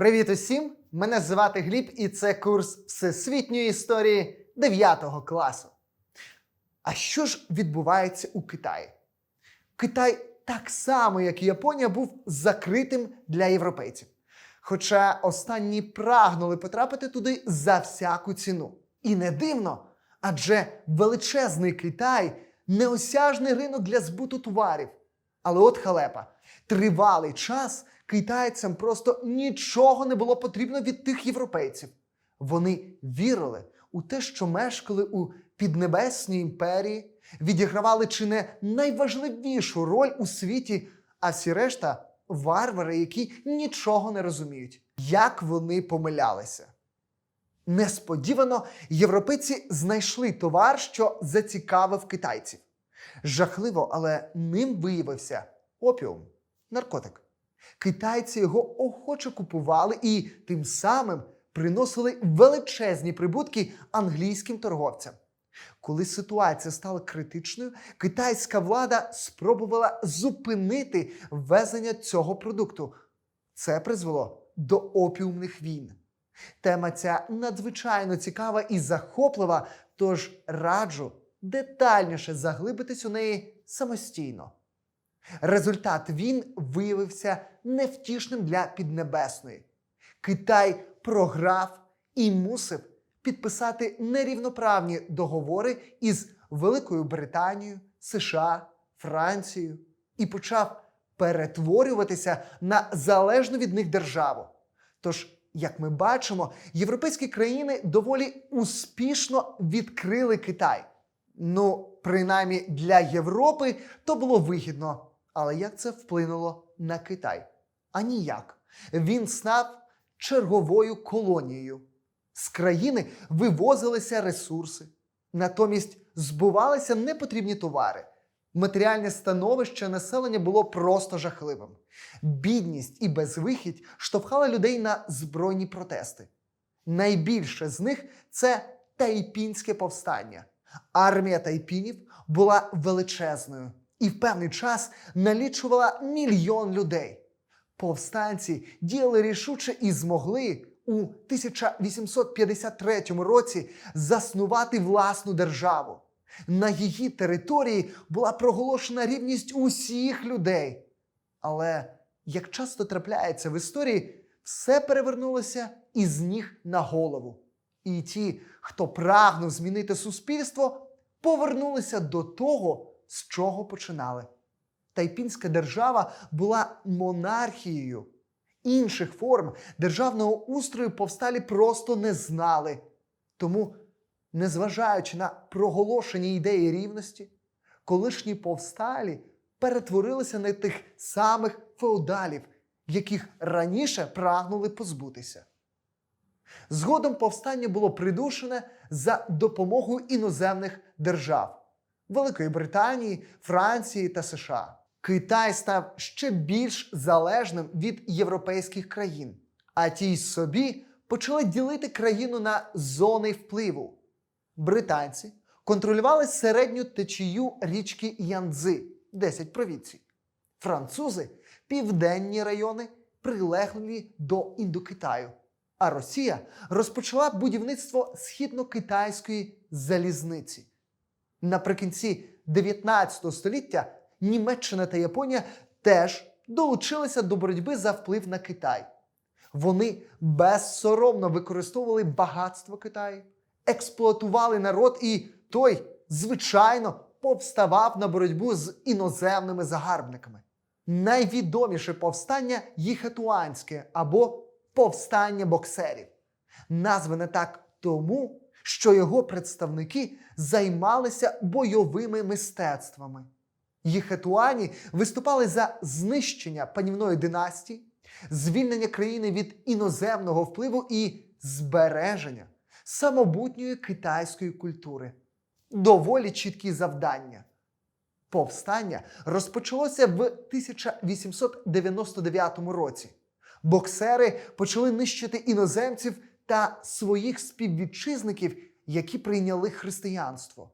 Привіт усім! Мене звати Гліб, і це курс всесвітньої історії 9 класу. А що ж відбувається у Китаї? Китай так само, як і Японія, був закритим для європейців. Хоча останні прагнули потрапити туди за всяку ціну. І не дивно, адже величезний Китай неосяжний ринок для збуту товарів. Але от халепа, тривалий час китайцям просто нічого не було потрібно від тих європейців. Вони вірили у те, що мешкали у піднебесній імперії, відігравали чи не найважливішу роль у світі, а всі решта варвари, які нічого не розуміють. Як вони помилялися? Несподівано європейці знайшли товар, що зацікавив китайців. Жахливо, але ним виявився опіум наркотик. Китайці його охоче купували і тим самим приносили величезні прибутки англійським торговцям. Коли ситуація стала критичною, китайська влада спробувала зупинити ввезення цього продукту. Це призвело до опіумних війн. Тема ця надзвичайно цікава і захоплива, тож раджу детальніше заглибитись у неї самостійно. Результат він виявився невтішним для Піднебесної. Китай програв і мусив підписати нерівноправні договори із Великою Британією, США, Францією і почав перетворюватися на залежну від них державу. Тож, як ми бачимо, європейські країни доволі успішно відкрили Китай. Ну, принаймні для Європи то було вигідно. Але як це вплинуло на Китай? А ніяк. Він став черговою колонією. З країни вивозилися ресурси, натомість збувалися непотрібні товари. Матеріальне становище населення було просто жахливим. Бідність і безвихідь штовхали людей на збройні протести. Найбільше з них це тайпінське повстання. Армія тайпінів була величезною і в певний час налічувала мільйон людей. Повстанці діяли рішуче і змогли у 1853 році заснувати власну державу. На її території була проголошена рівність усіх людей. Але, як часто трапляється в історії, все перевернулося із ніг на голову. І ті, хто прагнув змінити суспільство, повернулися до того, з чого починали. Тайпінська держава була монархією. Інших форм державного устрою повсталі просто не знали. Тому, незважаючи на проголошення ідеї рівності, колишні повсталі перетворилися на тих самих феодалів, яких раніше прагнули позбутися. Згодом повстання було придушене за допомогою іноземних держав Великої Британії, Франції та США. Китай став ще більш залежним від європейських країн, а ті й собі почали ділити країну на зони впливу. Британці контролювали середню течію річки Янцзи, 10 провінцій. Французи південні райони, прилеглі до Індокитаю. А Росія розпочала будівництво східно-китайської залізниці. Наприкінці 19 століття Німеччина та Японія теж долучилися до боротьби за вплив на Китай. Вони безсоромно використовували багатство Китаю, експлуатували народ, і той, звичайно, повставав на боротьбу з іноземними загарбниками. Найвідоміше повстання Їхетуанське або повстання боксерів. Назване так тому, що його представники займалися бойовими мистецтвами. Їхетуані виступали за знищення панівної династії, звільнення країни від іноземного впливу і збереження самобутньої китайської культури. Доволі чіткі завдання. Повстання розпочалося в 1899 році. Боксери почали нищити іноземців та своїх співвітчизників, які прийняли християнство.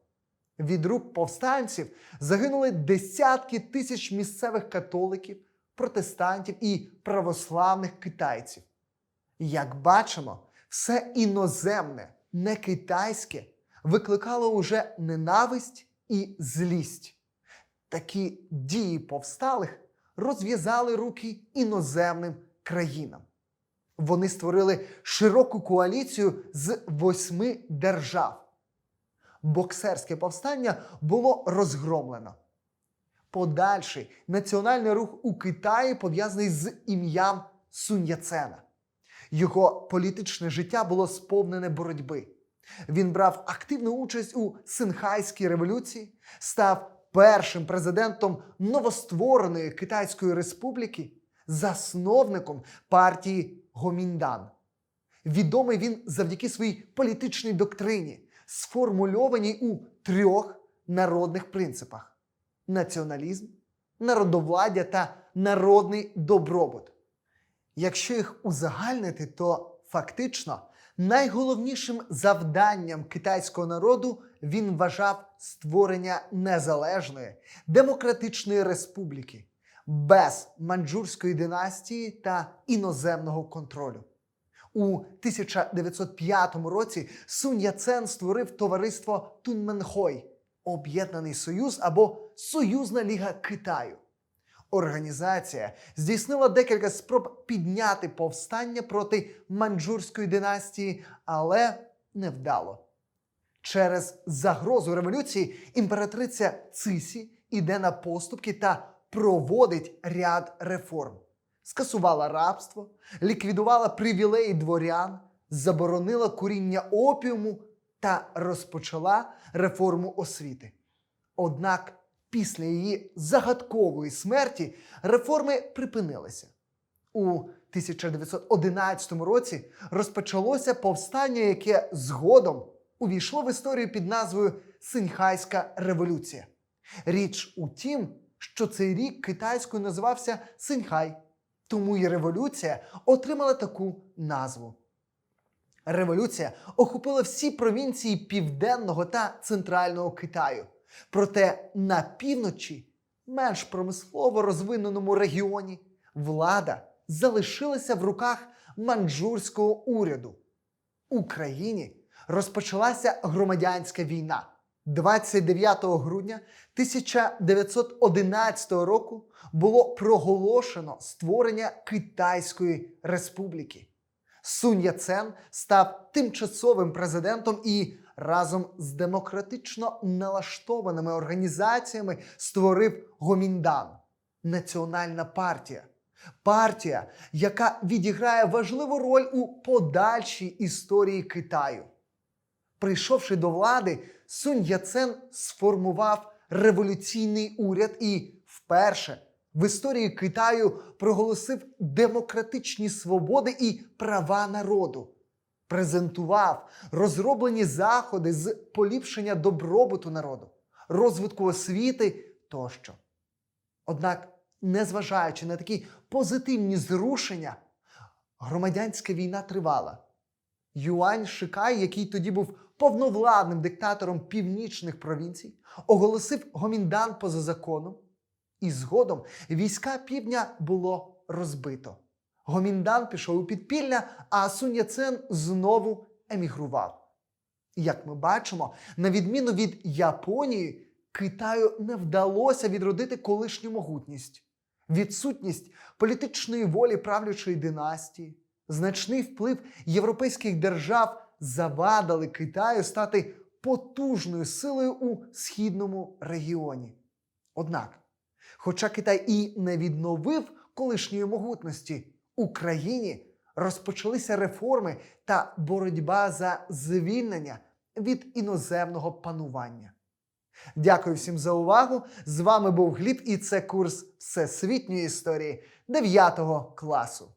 Від рук повстанців загинули десятки тисяч місцевих католиків, протестантів і православних китайців. Як бачимо, все іноземне, не китайське, викликало уже ненависть і злість. Такі дії повсталих розв'язали руки іноземним країнам. Вони створили широку коаліцію з восьми держав. Боксерське повстання було розгромлено. Подальший національний рух у Китаї пов'язаний з ім'ям Сунь Яцена. Його політичне життя було сповнене боротьби. Він брав активну участь у Синхайській революції, став першим президентом новоствореної Китайської республіки, засновником партії Гоміндан. Відомий він завдяки своїй політичній доктрині, сформульованій у трьох народних принципах: націоналізм, народовладдя та народний добробут. Якщо їх узагальнити, то фактично найголовнішим завданням китайського народу він вважав створення незалежної демократичної республіки без манджурської династії та іноземного контролю. У 1905 році Сунь Яцен створив товариство Тунменхой Об'єднаний Союз або Союзна Ліга Китаю. Організація здійснила декілька спроб підняти повстання проти манджурської династії, але невдало. Через загрозу революції імператриця Цисі іде на поступки та проводить ряд реформ. Скасувала рабство, ліквідувала привілеї дворян, заборонила куріння опіуму та розпочала реформу освіти. Однак після її загадкової смерті реформи припинилися. У 1911 році розпочалося повстання, яке згодом увійшло в історію під назвою Синьхайська революція. Річ у тім, що цей рік китайською називався Синьхай, тому і революція отримала таку назву. Революція охопила всі провінції південного та центрального Китаю. Проте на півночі, менш промислово розвиненому регіоні, влада залишилася в руках манджурського уряду. У країні розпочалася громадянська війна. 29 грудня 1911 року було проголошено створення Китайської республіки. Сунь Яцен став тимчасовим президентом і разом з демократично налаштованими організаціями створив Гоміндан Національна партія. Партія, яка відіграє важливу роль у подальшій історії Китаю. Прийшовши до влади, Сунь Яцен сформував революційний уряд і вперше в історії Китаю проголосив демократичні свободи і права народу, презентував розроблені заходи з поліпшення добробуту народу, розвитку освіти тощо. Однак, незважаючи на такі позитивні зрушення, громадянська війна тривала. Юань Шикай, який тоді був повновладним диктатором північних провінцій, оголосив гоміндан поза законом, і згодом війська півдня було розбито. Гоміндан пішов у підпілля, а Сунь Яцен знову емігрував. Як ми бачимо, на відміну від Японії, Китаю не вдалося відродити колишню могутність, відсутність політичної волі правлячої династії, значний вплив європейських держав завадили Китаю стати потужною силою у східному регіоні. Однак, хоча Китай і не відновив колишньої могутності, у країні розпочалися реформи та боротьба за звільнення від іноземного панування. Дякую всім за увагу. З вами був Гліб, і це курс Всесвітньої історії 9 класу.